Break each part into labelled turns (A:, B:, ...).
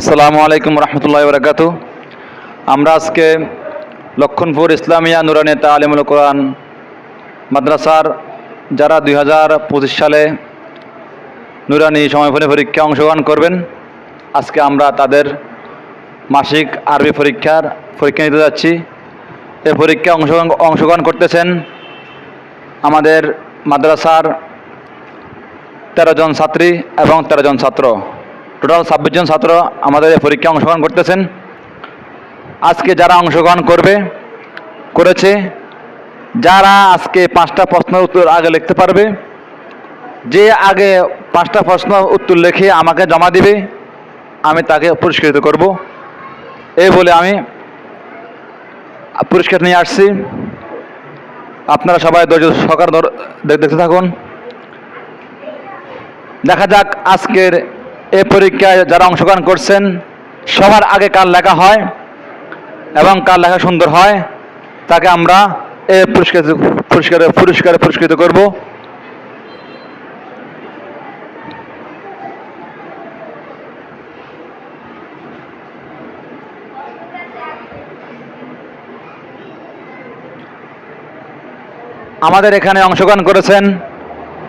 A: আসসালামু আলাইকুম রহমতুল্লাহ বরকাত আমরা আজকে লক্ষণপুর ইসলামিয়া নুরানি তালিমুল কোরআন মাদ্রাসার যারা দুই হাজার পঁচিশ সালে নুরানি সমাপনী পরীক্ষায় অংশগ্রহণ করবেন, আজকে আমরা তাদের মাসিক আরবি পরীক্ষার পরীক্ষা নিতে যাচ্ছি। এই পরীক্ষায় অংশগ্রহণ অংশগ্রহণ করতেছেন আমাদের মাদ্রাসার তেরো জন ছাত্রী এবং তেরো জন ছাত্র। টোটাল ছাব্বিশ জন ছাত্র আমাদের এই পরীক্ষায় অংশগ্রহণ করতেছেন। আজকে যারা অংশগ্রহণ করবে, করেছে, যারা আজকে পাঁচটা প্রশ্নের উত্তর আগে লিখতে পারবে, যে আগে পাঁচটা প্রশ্ন উত্তর লিখে আমাকে জমা দিবে, আমি তাকে পুরস্কৃত করব। এই বলে আমি পুরস্কার নিয়ে আসছি। আপনারা সবাই ধৈর্য সহকার দেখতে থাকুন। দেখা যাক আজকের এই পরীক্ষায় যারা অংশগ্রহণ করছেন, সবার আগে কার লেখা হয় এবং কার লেখা সুন্দর হয়, তাকে আমরা এ পুরস্কার, পুরস্কারে পুরস্কারে পুরস্কৃত করব। আমাদের এখানে অংশগ্রহণ করেছেন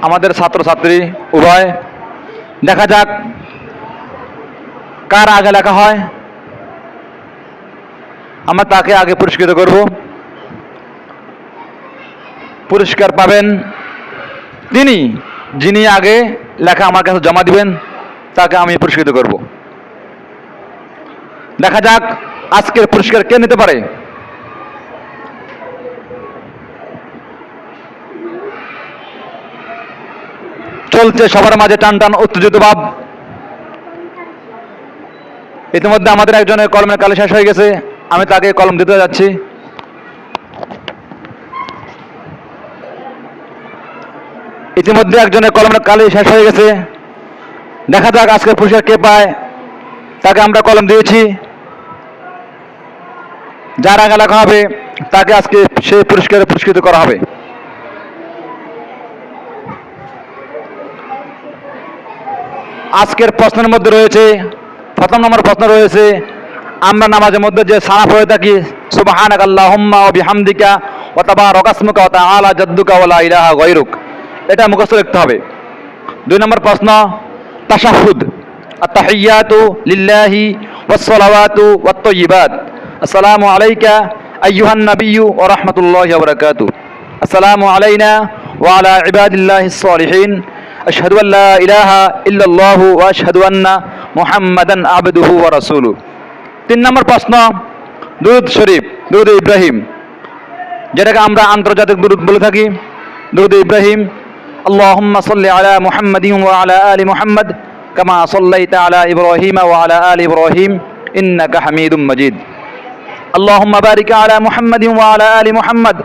A: আমাদের ছাত্রছাত্রী উভয়। দেখা যাক কার আগে লেখা হয়? আমরা তাকে আগে পুরস্কৃত করব। পুরস্কার পাবেন তিনি, যিনি আগে লেখা আমার কাছে জমা দিবেন, তাকে আমি পুরস্কৃত করব। দেখা যাক আজকের পুরস্কার কে নিতে পারে। চলছে সবার মাঝে টান টান উত্তেজিত ভাব। ইতিমধ্যে আমাদের একজনের কলমের কালি শেষ হয়ে গেছে। আমি তাকে কলম দিতে যাচ্ছি। ইতিমধ্যে একজনের কলমের কালি শেষ হয়ে গেছে। দেখা যাক আজকে পুরস্কার কে পায়। তাকে আমরা কলম দিয়েছি। যার আগে লেখা হবে, তাকে আজকে সেই পুরস্কারে পুরস্কৃত করা হবে। আজকের প্রশ্নের মধ্যে রয়েছে প্রথম নম্বর প্রশ্ন রয়েছে, আমরা নামাজের মধ্যে যে সানা পড়ে থাকি সুবাহানাক আল্লাহুম্মা ও বিহামদিকা তাবা রকাসমুকা ও আলা জাদ্দুকা ওলা ইলাহা গৈরুক এটা মুখস্থ লিখতে হবে। দুই নম্বর প্রশ্ন, তাশাহুদ, আত্তাহিয়াতু লিল্লাহি ওয়াসসালাওয়াতু ওয়াত-তাইয়্যিবাত আসসালামু আলাইকা আইয়ুহান নাবিয়্যু ওয়া রাহমাতুল্লাহি ওয়া বারাকাতুহু। আসসালামু আলাইনা ওয়া আলা ইবাদিল্লাহিস সালিহিন। আশহাদু আন লা ইলাহা ইল্লাল্লাহু ওয়া আশহাদু আন্না মুহাম্মাদান আবদুহু ওয়া রাসূলুহু তিন নম্বর প্রশ্ন দুরুদ শরীফ দুরুদ ইব্রাহিম যেটাকে আমরা আন্তর্জাতিক দুরুদ বলে থাকি দুরুদ ইব্রাহিম اللهم صل على محمد وعلى آل محمد كما صليت على إبراهيم وعلى آل إبراهيم إنك حميد مجيد اللهم بارك على محمد وعلى آل محمد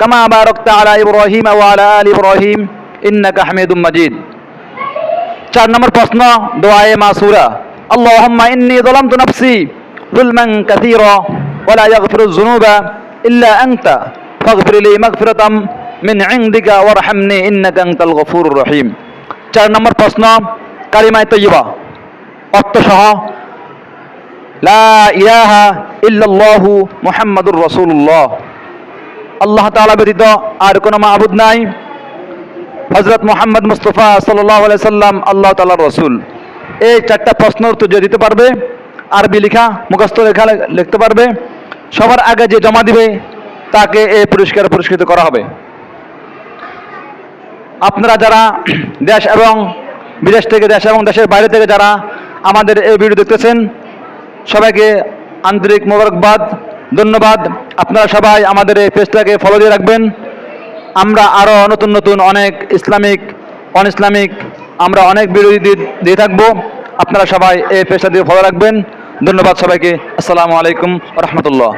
A: كما باركت على إبراهيم وعلى آل إبراهيم إنك حميد مجيد চার নম্বর প্রশ্ন, দোয়ায়ে মাসুরা। আল্লাহুম্মা ইন্নী যালামতু নাফসি যুলমান কাসীরা ওয়া লা ইয়াগফিরু যুনুবা ইল্লা আনতা। ফাগফির লি মাগফিরাতাম মিন ইনদিকা ওয়ারহামনি ইন্নাকা আনতাল গফুরুর রহিম। চার নম্বর প্রশ্ন, কালিমায়ে তয়্যিবা অর্থ সহ, লা ইলাহা ইল্লাল্লাহু মুহাম্মাদুর রাসূলুল্লাহ। আল্লাহ তাআলা ব্যতীত আর কোনো মাবুদ নাই। হজরত মোহাম্মদ মুস্তফা সাল্লাহ সাল্লাম, আল্লাহ তাল্লাহ রসুল। এই চারটা প্রশ্ন উত্তর যে দিতে পারবে, আরবি লেখা, মুখস্থ লেখা লিখতে পারবে। সবার আগে যে জমা দিবে, তাকে এই পুরস্কার পুরস্কৃত করা হবে। আপনারা যারা দেশ এবং বিদেশ থেকে, দেশ এবং দেশের বাইরে থেকে যারা আমাদের এই ভিডিও দেখতেছেন, সবাইকে আন্তরিক মোবারকবাদ, ধন্যবাদ। আপনারা সবাই আমাদের এই পেজটাকে ফলো দিয়ে রাখবেন। আমরা আরও নতুন নতুন অনেক ইসলামিক অন ইসলামিক আমরা অনেক বিরোধী দিয়ে থাকব। আপনারা সবাই এই পেশা দিয়ে ফলো রাখবেন। ধন্যবাদ সবাইকে। আসসালামু আলাইকুম রহমতুল্লাহ।